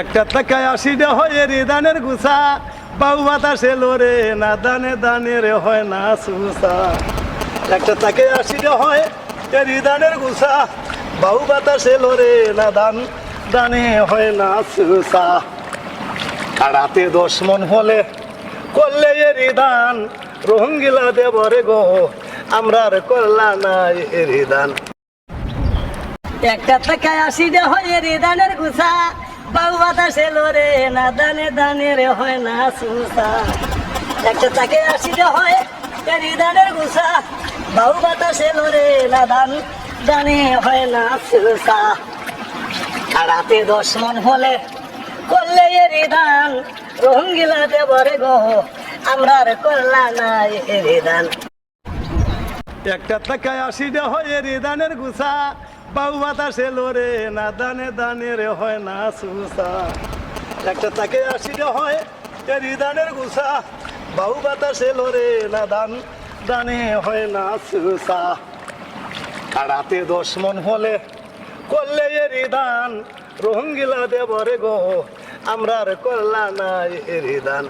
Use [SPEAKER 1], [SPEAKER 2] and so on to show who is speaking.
[SPEAKER 1] একটা টাকায় আশিটা হয় রিদানের গুছা। বাউ বাতাসে লোরে না দানে দানে রে হয় না সুসা। একটা টাকায় আশিটা হয় রিদানের গুছা। বাউ বাতাসে লোরে না দান দানে হয় না সুসা। কাড়াতে দশ মন হলে করলে এ রিদান রোহিঙ্গিলা দেবরে গো, আমরা আর করলা না এ রিদান
[SPEAKER 2] একটা টাকায় আশিটা হয় রে দানের বাউ বাতাসে লোরে না দানে দানে রে হয় না সুসা। একটা টাকায় আশিটা হয় রে দানের গুছা। বাউ বাতাসে লোরে না দান দানে হয় না সুসা। কারাতে দশ মন হলে করলে এ রিদান রঙ্গিলা দেবরে গো আমরা আর করলা না এ রিদান
[SPEAKER 1] একটা টাকায় আশিটা হয় রিদানের গুছা। বাউ বাতাসে লোরে না দানে দানে রে হয় না সুসা। একটা টাকায় আশিটা হয় রিদানের গুছা বাউ বাতাসে লোরে না দান দানে হয় না সুসা। কাড়াতে দশ মন হলে করলে এ রিদান রোহিঙ্গিলা দেবরে গো আমরা আর করলা না এ রিদান